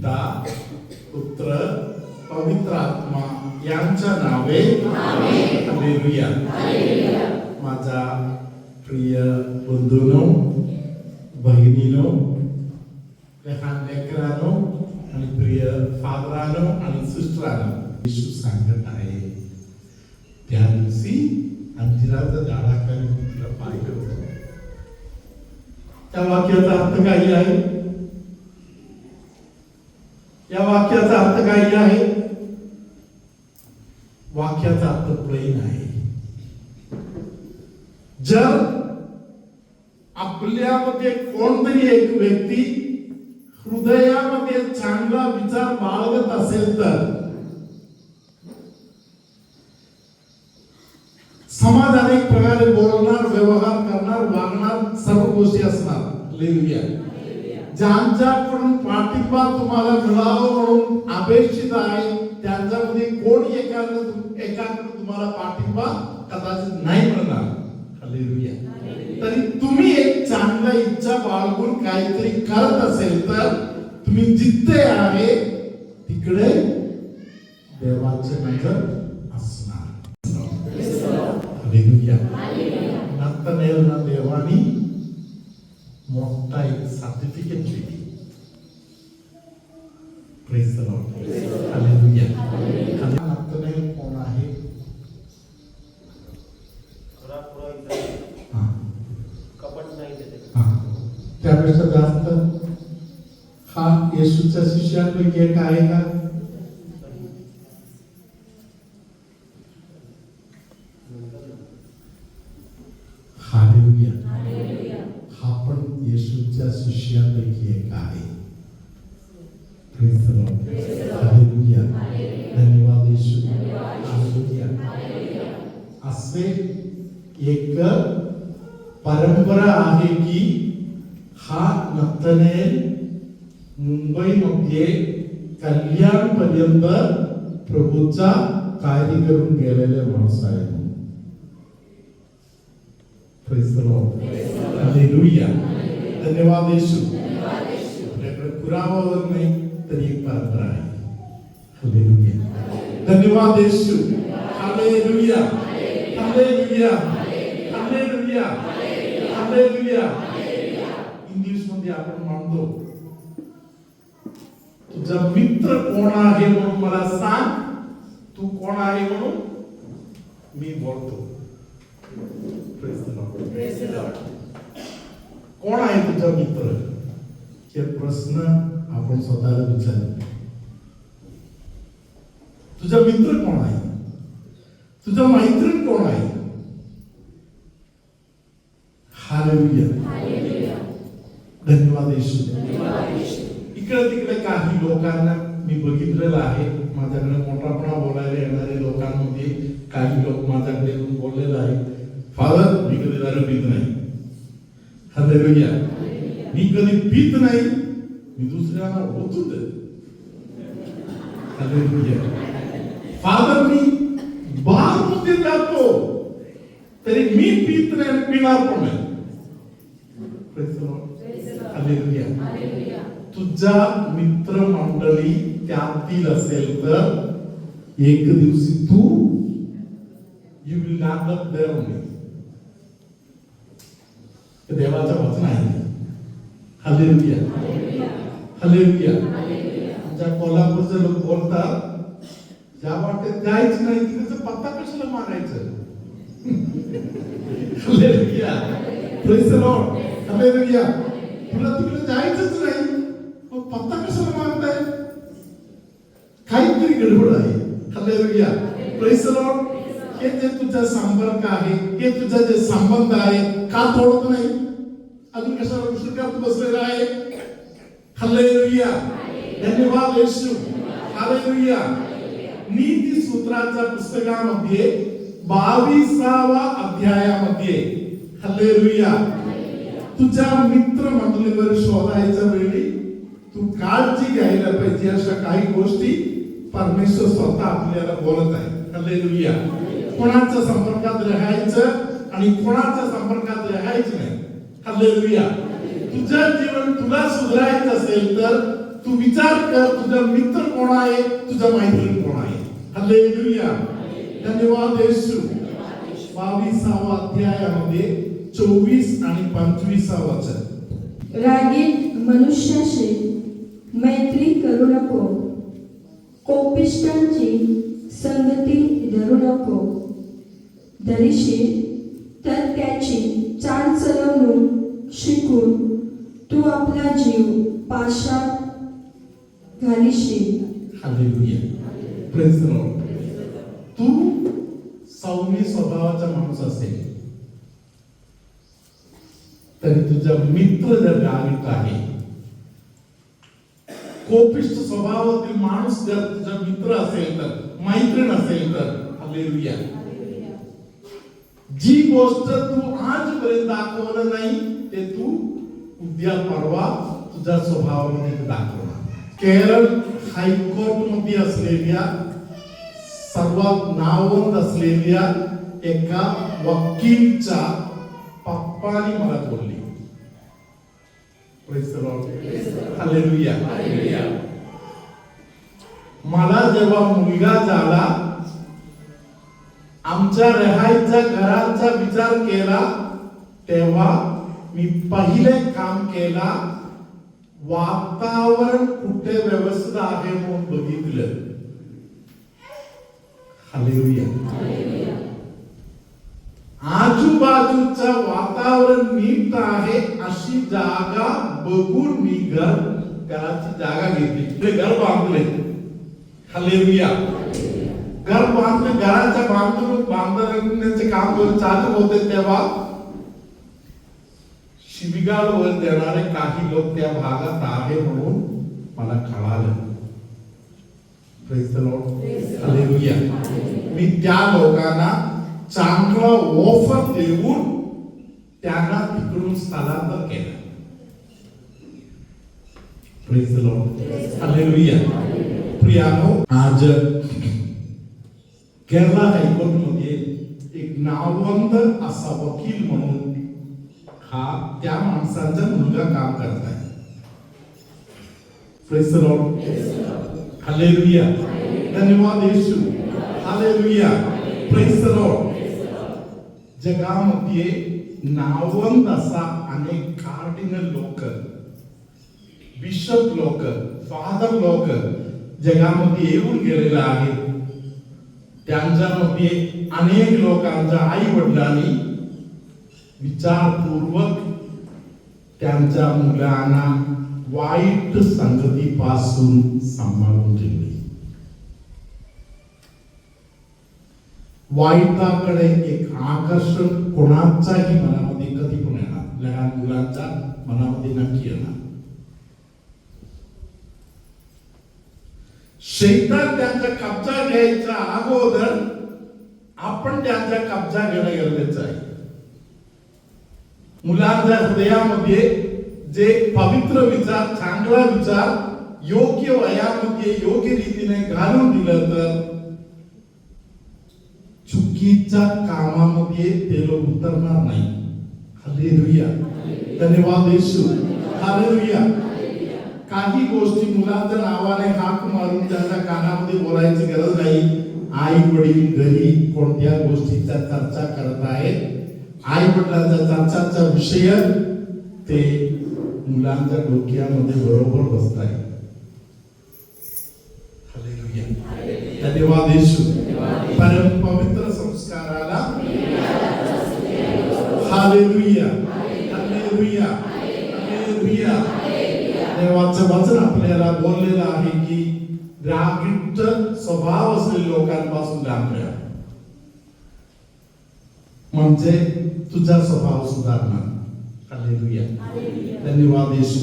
पिता पुत्र पवित्र आत्मा यांच्या नावे हालेलुया. माझा प्रिय बंधूनो बहिणीनो लहान लेकरानो आणि प्रिय फादरानो आणि सिस्टरानो येशू सांगत आहे त्या दिवशी रात्र झाडाखाली मी पाहिलं होतं. त्या वाक्याचा अर्थ काही आहे? या वाक्याचा अर्थ काही आहे? वाक्याचा अर्थ प्लेन आहे. जर आपल्यामध्ये कोणतरी एक व्यक्ती हृदयामध्ये चांगला विचार बाळगत असेल तर समाज एक प्रकारे बोलणार व्यवहार करणार वागणार सर्व गोष्टी असणार. लेलुया ज्यांच्याकडून पाठिंबा तुम्हाला मिळावं म्हणून अपेक्षित आहे त्यांच्यामध्ये कोण एकाकडे एकाकडे तुम्हाला पाठिंबा कदाचित नाही मिळणार. तरी तुम्ही एक चांगला इच्छा बाळगून काहीतरी करत असेल तर तुम्ही जिथे आहे तिकडे देवाचे नजर असणार. देवानी मोठा एक सर्टिफिकेट दिली प्रेस द कोण आहे? कपट नाही हा. त्यापेक्षा जास्त हा येशूच्या शिष्यांपैकी एक आहे का हालेलुया हा पण येशूच्या शिष्यांपैकी एक आहे Praise the Lord. हालेलुया धन्यवाद येशू हालेलुया असे एक परंपरा आहे की हा नक्तने मुंबईमध्ये कल्याण पर्यंत प्रभूचा कार्य करून गेलेले माणूस आहे धन्यवाद येशू. आपल्याकडे पुरावा नाही तरी एक परंपरा आहे. धन्यवाद Yeshu. Hallelujah hallelujah hallelujah hallelujah इंग्लिशमध्ये आपण म्हणतो तुझा मित्र कोण आहे म्हणून मला सांग तू कोण आहे म्हणून मी बोलतो Praise the Lord. कोण आहे तुझा मित्र हे प्रश्न आपण स्वतःला विचार तुझा मित्र कोण आहे तुझा मैत्रीण कोण आहे? धन्यवाद येशू. इकडे तिकडे काही लोकांना मी बघितलेलं आहे. माझ्याकडे मोठापणा बोलायला येणारे लोकांमध्ये काही लोक माझ्याकडे बोललेलं आहे फादर मी कधी दारू पित नाही. हालेलुया मी कधी पित नाही. मी दुसऱ्यांना ओतू दे हालेलुया फादर मी जातो तरी मी पित नाही पिणार पण नाही तुझा मित्र मंडळी त्यातील असेल तर एक दिवशी तू you will not there only देवाचं वचन आहे हालेलुया हालेलुया आमच्या कोल्हापूरचे लोक बोलतात ज्या वाटेत जायचं नाही तिकडचा पत्ता कशाला मागायचं hallelujah praise the Lord hallelujah तुला तिकडे जायचंच नाही मग पत्ता कशाला मागताय काहीतरी गडबड आहे हालेलुया प्रेज द लॉर्ड हे जे तुझा संपर्क आहे हे तुझा जे संबंध आहे का तोडत नाही अजून कशाला उशीर करत बसलेला आहे हालेलुया धन्यवाद येशू हालेलुया नीती सूत्रांच्या पुस्तकामध्ये बावीसावा अध्यायामध्ये हल्लेलुया तुझ्या मित्र मंडळीवर शोधायच्या वेळी तू काळजी घ्यायला पाहिजे अशा काही गोष्टी परमेश्वर स्वतः आपल्याला बोलत आहे. हल्लेलुया कोणाच्या संपर्कात राहायचं आणि कोणाच्या संपर्कात राहायचं नाही. हल्लेलुया तुझं जीवन तुला सुधारायचं असेल तर तू विचार कर तुझा मित्र कोण आहे? तुझा मैत्रीण कोण आहे? हालेलुया धन्यवाद येशू बावीसावा अध्यायामध्ये चोवीस आणि पंचवीसा वचन रागीट मनुष्याशी मैत्री करू नको कोपिष्टांची संगती धरू नको धरीशी तर त्याची चाल चलवणूक शिकून तू आपला जीव पाशात घालीशील हालेलुया प्रेज द लॉर्ड तू सौम्य स्वभावाचा माणूस असेल तरी तुझा मित्र जर गावित आहे कोपिष्ट स्वभावातील माणूस जर तुझा मित्र असेल तर मैत्रीण असेल तर हालेलुया. जी गोष्ट तू आजपर्यंत दाखवलं नाही ते तू उद्या परवा तुझ्या स्वभावामध्ये दाखवणार. केरळ हायकोर्टमध्ये असलेल्या सर्वात नावंत असलेल्या एका वकीलच्या पप्पानी मला बोलली. मला जेव्हा मुलगा झाला आमच्या राहायच्या घराचा विचार केला तेव्हा मी पहिले काम केला वातावरण कुठे व्यवस्थित आहे म्हणून बघितलं? हालेलुया. आजूबाजूचं वातावरण नीट आहे अशी जागा बघून मी घर घराची जागा घेतली. ते घर बांधले. हालेलुया. घर बांधले घराच्या बांधून बांधण्याचे काम चालू होते तेव्हा शिबिगाळ वर देणारे काही लोक त्या भागात आहे म्हणून मला कळालं. मी त्या लोकांना चांगला ऑफर देऊन त्यांना तिकडून स्थलांतर केलं. प्रियानो आज केरला हायकोर्टमध्ये एक नाववंत असा वकील म्हणून हा त्या माणसाचा मुलगा काम करत आहे हालेलुया धन्यवाद येशू. हालेलुया प्रेस लॉर्ड जगामध्ये नावंत असा अनेक कार्डिनल लोक बिशप लोक फादर लोक जगामध्ये येऊन गेलेले आहेत त्यांच्यामध्ये अनेक लोकांच्या आई वडिलांनी विचारपूर्वक त्यांच्या मुलांना वाईट संगतीपासून सांभाळून ठेवले. वाईटाकडे एक आकर्षण कोणाच्याही मनामध्ये कधी पण येणार. लहान मुलांच्या मनामध्ये नक्की येणार. शैतान त्यांचा कब्जा घ्यायचा अगोदर आपण त्यांचा कब्जा घेणं गरजेचं आहे. मुलांच्या हृदयामध्ये जे पवित्र विचार चांगला विचार योग्य वयामध्ये योग्य रीतीने घालून दिलं तर चुकीच्या कामामध्ये ते लोक उतरणार नाही. हालेलुया. धन्यवाद येशू. हालेलुया. काही गोष्टी मुलांच्या नावाने हाक मारून त्यांच्या कानामध्ये बोलायची गरज नाही. आई वडील घरी कोणत्या गोष्टीचा चर्चा करत आहेत आई वडिलांचा चर्चाचा विषय ते मुलांच्या डोक्यामध्ये बरोबर बसत आहे धन्यवाद येशू. परम पवित्र संस्काराला हालेलुया. हालेलुया. हालेलुया. देवाचं वचन आपल्याला बोललेलं आहे की रागीट स्वभाव असलेल्या लोकांपासून लांब राहा. म्हणजे तुझा स्वभाव सुधारणार हालेलुया. धन्यवाद येशू.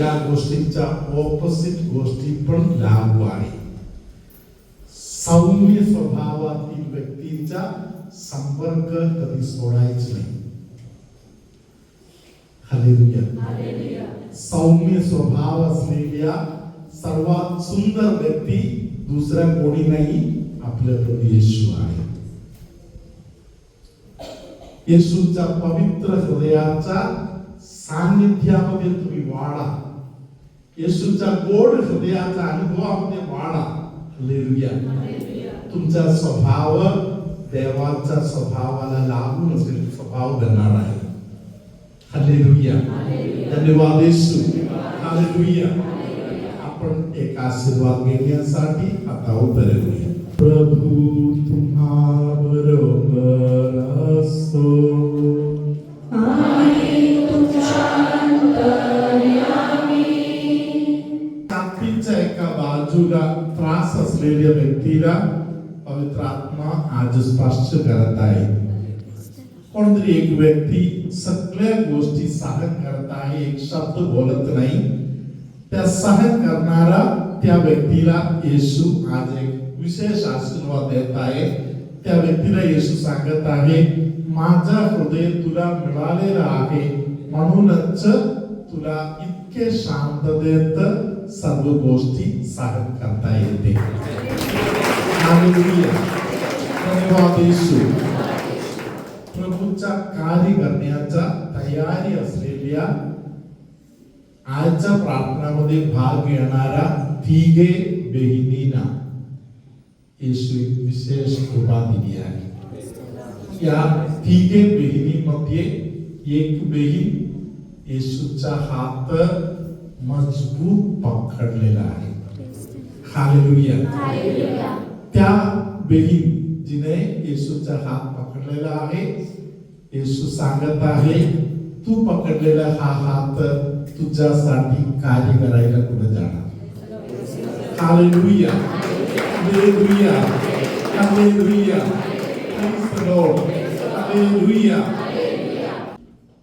या गोष्टीच्या ऑपोजिट गोष्टी पण लागू आहे. सौम्य स्वभावातील व्यक्तींचा संपर्क कधी सोडायचे नाही. हालेलुया. सौम्य स्वभाव असलेल्या सर्वात सुंदर व्यक्ती दुसऱ्या कोणी नाही? आपल्या प्रभू येशू आहे. येशूच्या पवित्र हृदयाच्या सान्निध्यामध्ये तुम्ही वाढा. येशूच्या गोड हृदयाचा अनुभवामध्ये वाढा. हालेलुया तुमचा स्वभाव देवाच्या स्वभावाला लागून असेल स्वभाव बनणार आहे. हालेलुया धन्यवाद येशू. हालेलुया आपण एक आशीर्वाद घेण्यासाठी आता उभे प्रभू तुम्हा बरोबर असतो साथीच्या एका बाजूला त्रास असलेल्या व्यक्तीला पवित्र आत्मा आज स्पष्ट करत आहे. कोणतरी एक व्यक्ती सगळ्या गोष्टी सहन करत आहे एक शब्द बोलत नाही. त्या सहन करणारा त्या व्यक्तीला येशू आज एक विशेष आशीर्वाद देत आहे. त्या व्यक्तीला येशू सांगत आहे माझा हृदय तुला मिळालेला आहे म्हणूनच तुला इतके शांततेत सर्व गोष्टी सादर करता येते. हालेलुया. प्रभूचा कार्य करण्याचा तयारी असलेल्या आजच्या प्रार्थनामध्ये भाग घेणारा तिघे बहिणींना येशू विशेष कृपा दिली आहे. या तिघे बहिणीमध्ये एक बहीण येशूचा हात मजबूत पकडलेला आहे. हालेलुया. त्या बहीण जिने येशूचा हात पकडलेला आहे. येशू सांगत आहे तू पकडलेला हा हात तुझ्यासाठी कार्य करायला कुठे जाणार? हालेलुया. हालेलुया. हालेलुया. Praise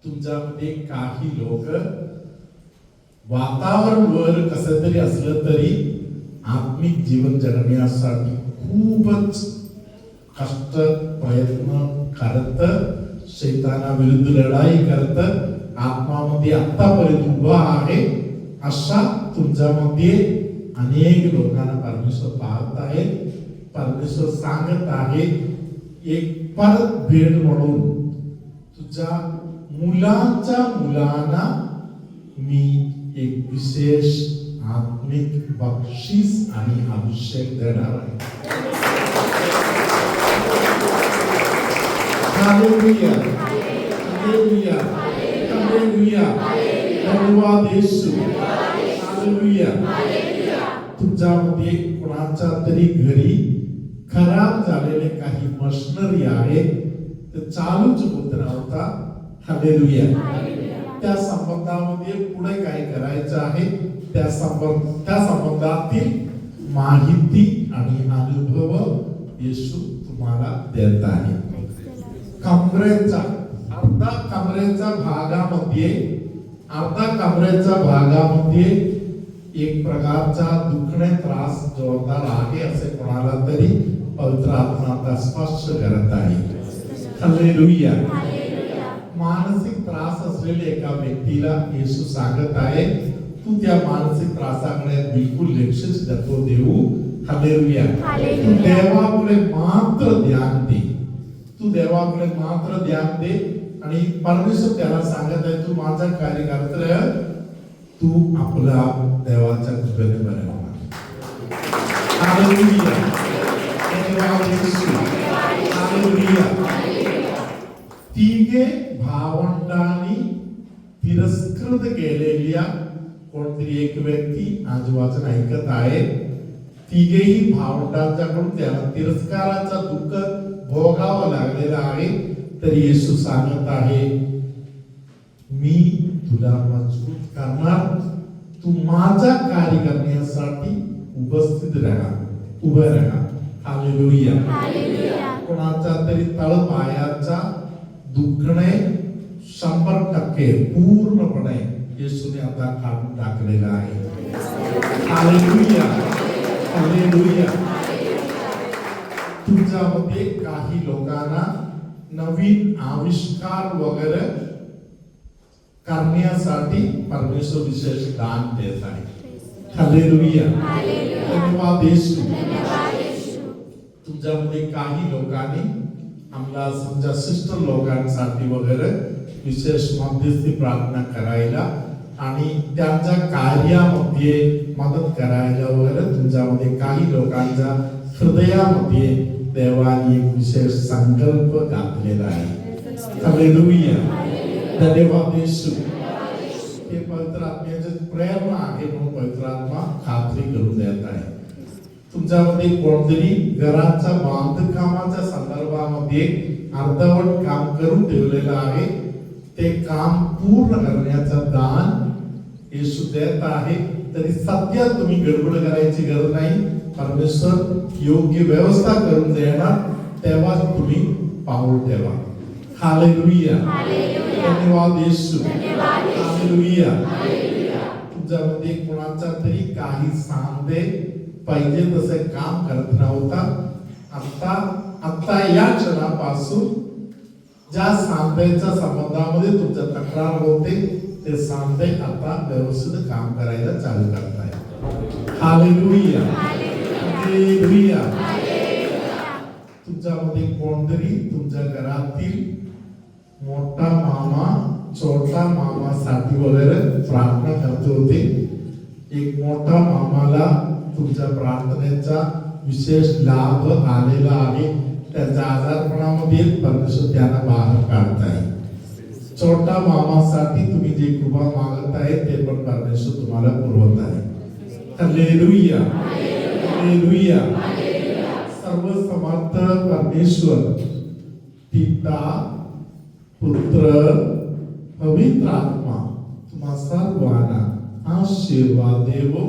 तुमच्यामध्ये काही लोक वातावरण वर कस तरी असलं तरी आत्मिक जीवन जगण्यासाठी खूपच कष्ट प्रयत्न करत शैतानाविरुद्ध लढाई करत आत्मामध्ये आतापर्यंत उभा आहे अशा तुमच्यामध्ये अनेक लोकांना परमेश्वर पाहत आहे परमेश्वर सांगत आहे एक परत भेट म्हणून तुझ्या मुलांच्या मुलांना मी एक विशेष आत्मिक बक्षीस आणि अभिषेक देणार आहे. तुमच्यामध्ये कोणाच्या तरी घरी खराब झालेले काही मशनरी आहेत ते चालूच होत नव्हता. हालेलुया त्या संबंधामध्ये पुढे काय करायचं आहे? त्या संबंध त्या संबंधातील माहिती आणि अनुभव येशू तुम्हाला देत आहे. कमरेचा अर्धा कमरेच्या भागामध्ये अर्धा कमरेच्या भागामध्ये एक प्रकारचा दुखणे त्रास जोरदार आहे असे कोणाला तरी पवित्र आत्मा आता स्पष्ट करत आहे हालेलुया मानसिक त्रास असलेल्या एका व्यक्तीला येशू सांगत आहे तू त्या मानसिक त्रासाकडे बिलकुल लक्षच नको देऊ हालेलुया तू देवाकडे मात्र ध्यान दे तू देवाकडे मात्र ध्यान दे आणि परमेश्वर त्याला सांगत आहे तू माझा कार्य करत रह. तू आपला देवाच्या कृपेने बरे होणार हालेलुया धन्यवाद येशू हालेलुया तिघे भावंडांनी तिरस्कृत केलेल्या कोणतरी एक व्यक्ती आज वाचन ऐकत आहे तिघेही भावंडांच्याकडून त्याला तिरस्काराचा दुःख भोगावं लागलेला आहे तर येशू सांगत आहे मी तुला मजबूत करणार तू माझा कार्य करण्यासाठी उपस्थित राहा उभं राहा हालेलुया कोणाचा तरी तळपायाचा दुखणे शंभर टक्के पूर्णपणे येशूने आता काढून टाकलेला आहे. हालेलुया हालेलुया तुमच्यामध्ये काही लोकांना नवीन आविष्कार वगैरे करण्यासाठी परमेश्वर विशेष दान देत आहे. हालेलुया धन्यवाद येशू तुमच्यामध्ये काही लोकांनी आम्हाला समजा सिस्टर लोकांसाठी वगैरे विशेष मध्यस्थी प्रार्थना करायला आणि त्यांच्या कार्यामध्ये मदत करायला वगैरे तुमच्यामध्ये काही लोकांच्या हृदयामध्ये देवाने एक विशेष संकल्प घातलेला आहे. धन्यवाद येशू. हे पवित्र आत्म्याचे प्रेम आहे म्हणून पवित्र आत्मा खात्री करून देत आहे. तुमच्यामध्ये कोणतरी घराच्या बांधकामाच्या संदर्भामध्ये अर्धवट काम करून ठेवलेलं आहे. ते काम पूर्ण करण्याचं दान येशू देत आहे. तरी सध्या तुम्ही गडबड करायची गरज नाही. परमेश्वर योग्य व्यवस्था करून देणार तेव्हा तुम्ही पाऊल ठेवा. हालेलुया. धन्यवाद येशू हालेलुया. तुमच्यामध्ये कोणाचा तरी काही सांगते पाहिजे तसे काम करत नव्हता आता आता या क्षणापासून ज्या सांध्याच्या संबंधामध्ये तुमच्या तक्रार होते ते सांधे आता व्यवस्थित काम करायला चालू करताय. हालेलुया. हालेलुया. तुमच्यामध्ये कोणतरी तुमच्या घरातील मोठा मामा छोटा मामासाठी वगैरे प्रार्थना करत होते. एक मोठा मामाला तुमच्या प्रार्थनेचा विशेष लाभ आलेला आहे. त्याच्या आजारपणामध्ये परमेश्वर त्यांना बाहेर काढताय. छोटा मामासाठी तुम्ही जे कृपा मागत आहे ते पण परमेश्वर तुम्हाला पुरवत आहे. सर्व समर्थ परमेश्वर पिता पुत्र पवित्र आत्मा तुम्हा सर्वांना आशीर्वाद देवो